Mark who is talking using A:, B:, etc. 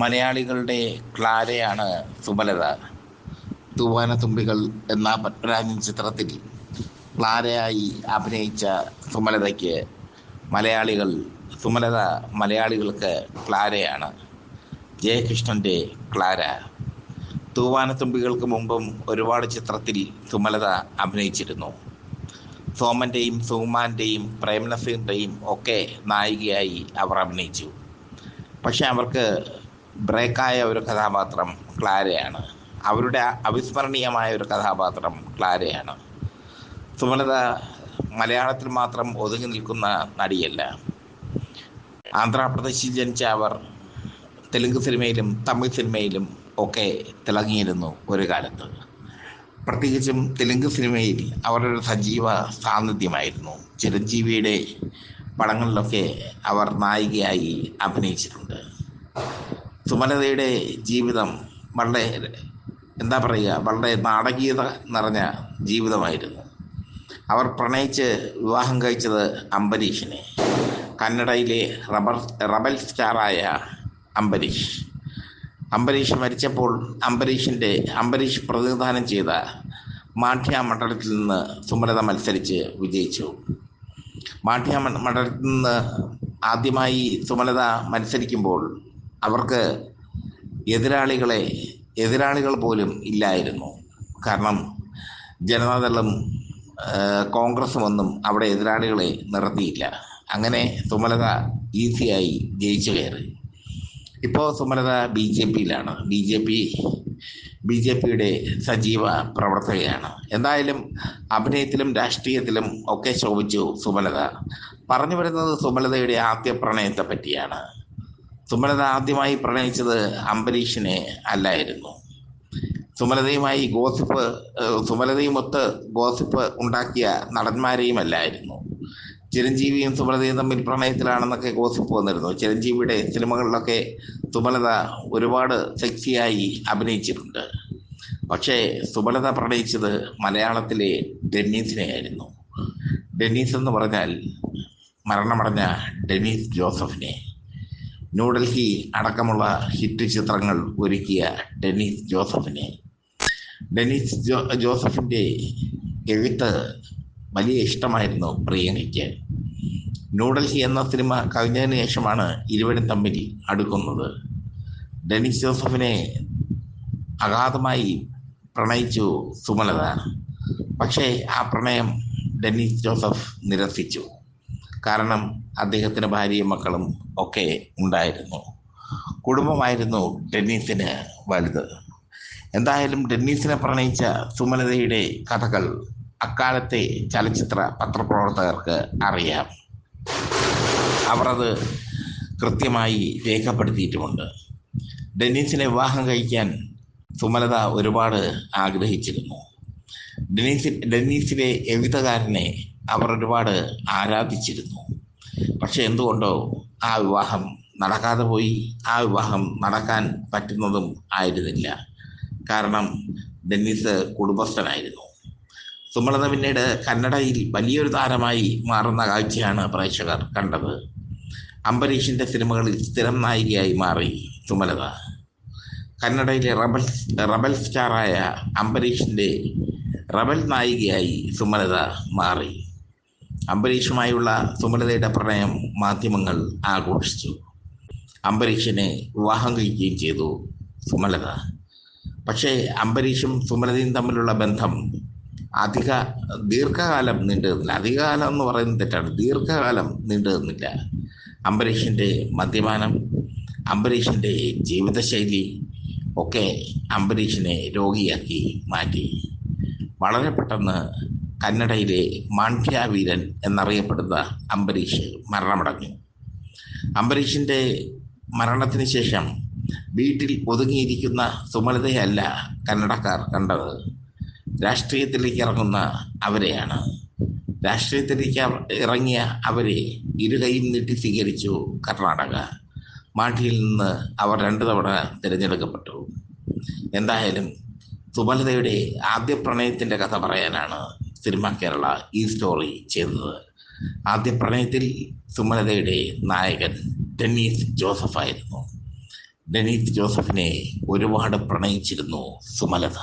A: മലയാളികളുടെ ക്ലാരയാണ് സുമലത തൂവാനത്തുമ്പികൾ എന്ന പത്മരാജൻ ചിത്രത്തിൽ ക്ലാരയായി അഭിനയിച്ച സുമലതയ്ക്ക് മലയാളികൾ സുമലത മലയാളികൾക്ക് ക്ലാരയാണ്. ജയകൃഷ്ണന്റെ ക്ലാര. തൂവാനത്തുമ്പികൾക്ക് മുമ്പും ഒരുപാട് ചിത്രത്തിൽ സുമലത അഭിനയിച്ചിരുന്നു. സോമന്റെയും സുമാന്റെയും പ്രേംനസീറിന്റെയും ഒക്കെ നായികയായി അവർ അഭിനയിച്ചു. പക്ഷെ അവർക്ക് ബ്രേക്കായ ഒരു കഥാപാത്രം ക്ലാരയാണ്. അവരുടെ അവിസ്മരണീയമായ ഒരു കഥാപാത്രം ക്ലാരയാണ്. സുമലത മലയാളത്തിൽ മാത്രം ഒതുങ്ങി നിൽക്കുന്ന നടിയല്ല. ആന്ധ്രാപ്രദേശിൽ ജനിച്ച അവർ തെലുങ്ക് സിനിമയിലും തമിഴ് സിനിമയിലും ഒക്കെ തിളങ്ങിയിരുന്നു ഒരു കാലത്ത്. പ്രത്യേകിച്ചും തെലുങ്ക് സിനിമയിൽ അവരുടെ സജീവ സാന്നിധ്യമായിരുന്നു. ചിരഞ്ജീവിയുടെ പടങ്ങളിലൊക്കെ അവർ നായികയായി അഭിനയിച്ചിട്ടുണ്ട്. സുമലതയുടെ ജീവിതം വളരെ എന്താ പറയുക വളരെ നാടകീയത നിറഞ്ഞ ജീവിതമായിരുന്നു. അവർ പ്രണയിച്ച് വിവാഹം കഴിച്ചത് അംബരീഷിനെ. കന്നഡയിലെ റബർ റബൽ സ്റ്റാറായ അംബരീഷ്. അംബരീഷ് മരിച്ചപ്പോൾ അംബരീഷിന്റെ അംബരീഷ് പ്രതിനിധാനം ചെയ്ത മാഠ്യ മണ്ഡലത്തിൽ നിന്ന് സുമലത മത്സരിച്ച് വിജയിച്ചു. മാഠ്യ മണ്ഡലത്തിൽ നിന്ന് ആദ്യമായി സുമലത മത്സരിക്കുമ്പോൾ അവർക്ക് എതിരാളികളെ എതിരാളികൾ പോലും ഇല്ലായിരുന്നു. കാരണം ജനതാദളും കോൺഗ്രസും ഒന്നും അവിടെ എതിരാളികളെ നിർത്തിയില്ല. അങ്ങനെ സുമലത ഈസിയായി ജയിച്ചു കയറി. ഇപ്പോൾ Sumalatha B J പിയിലാണ്. B J P B J പിയുടെ സജീവ പ്രവർത്തകയാണ്. എന്തായാലും അഭിനയത്തിലും രാഷ്ട്രീയത്തിലും ഒക്കെ ശോഭിച്ചു സുമലത. പറഞ്ഞു വരുന്നത് സുമലതയുടെ ആദ്യ പ്രണയത്തെ പറ്റിയാണ്. സുമലത ആദ്യമായി പ്രണയിച്ചത് അംബരീഷിനെ അല്ലായിരുന്നു. സുമലതയുമായി ഗോസിപ്പ് സുമലതയുമൊത്ത് ഗോസിപ്പ് ഉണ്ടാക്കിയ നടന്മാരെയും അല്ലായിരുന്നു. ചിരഞ്ജീവിയും സുമലതയും തമ്മിൽ പ്രണയത്തിലാണെന്നൊക്കെ ഗോസിപ്പ് വന്നിരുന്നു. ചിരഞ്ജീവിയുടെ സിനിമകളിലൊക്കെ സുമലത ഒരുപാട് സെക്സിയായി അഭിനയിച്ചിട്ടുണ്ട്. പക്ഷേ സുമലത പ്രണയിച്ചത് മലയാളത്തിലെ ഡെന്നീസിനെയായിരുന്നു. ഡെന്നീസ് എന്ന് പറഞ്ഞാൽ മരണമടഞ്ഞ ഡെന്നീസ് ജോസഫിനെ. ന്യൂഡൽഹി അടക്കമുള്ള ഹിറ്റ് ചിത്രങ്ങൾ ഒരുക്കിയ ഡെനീസ് ജോസഫിനെ. ഡെനീസ് ജോ ജോസഫിന്റെ എഴുത്ത് വലിയ ഇഷ്ടമായിരുന്നു പ്രിയങ്കയ്ക്ക്. ന്യൂഡൽഹി എന്ന സിനിമ കഴിഞ്ഞതിന് ശേഷമാണ് ഇരുവരും തമ്മിൽ അടുക്കുന്നത്. ഡെനിസ് ജോസഫിനെ അഗാധമായി പ്രണയിച്ചു സുമലത. പക്ഷേ ആ പ്രണയം ഡെന്നിസ് ജോസഫ് നിരസിച്ചു. കാരണം അദ്ദേഹത്തിന്റെ ഭാര്യയും മക്കളും ഒക്കെ ഉണ്ടായിരുന്നു. കുടുംബമായിരുന്നു ഡെന്നീസിന് വലുത്. എന്തായാലും ഡെന്നീസിനെ പ്രണയിച്ച സുമലതയുടെ കഥകൾ അക്കാലത്തെ ചലച്ചിത്ര പത്രപ്രവർത്തകർക്ക് അറിയാം. അവർ അത് കൃത്യമായി രേഖപ്പെടുത്തിയിട്ടുമുണ്ട്. ഡെന്നീസിനെ വിവാഹം കഴിക്കാൻ സുമലത ഒരുപാട് ആഗ്രഹിച്ചിരുന്നു. ഡെന്നീസ് ഡെന്നീസിലെ എഴുത്തുകാരനെ അവർ ഒരുപാട് ആരാധിച്ചിരുന്നു. പക്ഷെ എന്തുകൊണ്ടോ ആ വിവാഹം നടക്കാതെ പോയി. ആ വിവാഹം നടക്കാൻ പറ്റുന്നതും ആയിരുന്നില്ല. കാരണം ഡെന്നിസ് കുടുംബസ്ഥനായിരുന്നു. സുമലത പിന്നീട് കന്നഡയിൽ വലിയൊരു താരമായി മാറുന്ന കാഴ്ചയാണ് പ്രേക്ഷകർ കണ്ടത്. അംബരീഷിന്റെ സിനിമകളിൽ സ്ഥിരം നായികയായി മാറി സുമലത. കന്നഡയിലെ റബൽ റബൽ സ്റ്റാറായ അംബരീഷിന്റെ റബൽ നായികയായി സുമലത മാറി. അംബരീഷുമായുള്ള സുമലതയുടെ പ്രണയം മാധ്യമങ്ങൾ ആഘോഷിച്ചു. അംബരീഷിനെ വിവാഹം കഴിക്കുകയും ചെയ്തു സുമലത. പക്ഷേ അംബരീഷും സുമലതയും തമ്മിലുള്ള ബന്ധം അധിക ദീർഘകാലം നീണ്ടു നിന്നില്ല അധികകാലം എന്ന് പറയുന്നത് തെറ്റാണ്. ദീർഘകാലം നീണ്ടു നിന്നില്ല അംബരീഷിന്റെ മദ്യപാനം അംബരീഷിന്റെ ജീവിതശൈലി ഒക്കെ അംബരീഷിനെ രോഗിയാക്കി മാറ്റി. വളരെ പെട്ടെന്ന് കന്നഡയിലെ മാണ്ഡ്യാവീരൻ എന്നറിയപ്പെടുന്ന അംബരീഷ് മരണമടഞ്ഞു. അംബരീഷിന്റെ മരണത്തിന് ശേഷം വീട്ടിൽ ഒതുങ്ങിയിരിക്കുന്ന സുമലതയല്ല കന്നഡക്കാർ കണ്ടത്. രാഷ്ട്രീയത്തിലേക്ക് ഇറങ്ങുന്ന അവരെയാണ്. രാഷ്ട്രീയത്തിലേക്ക് ഇറങ്ങിയ അവരെ ഇരുകൈയും നീട്ടി സ്വീകരിച്ചു കർണാടക. മാട്ടിയിൽ നിന്ന് അവർ രണ്ടു തവണ തിരഞ്ഞെടുക്കപ്പെട്ടു. എന്തായാലും സുമലതയുടെ ആദ്യ പ്രണയത്തിന്റെ കഥ പറയാനാണ് സിനിമ കേരള ഈ സ്റ്റോറി ചെയ്തത് ആദ്യ പ്രണയത്തിൽ സുമലതയുടെ നായകൻ ഡെന്നീസ് ജോസഫായിരുന്നു ഡെനീസ് ജോസഫിനെ ഒരുപാട് പ്രണയിച്ചിരുന്നു സുമലത.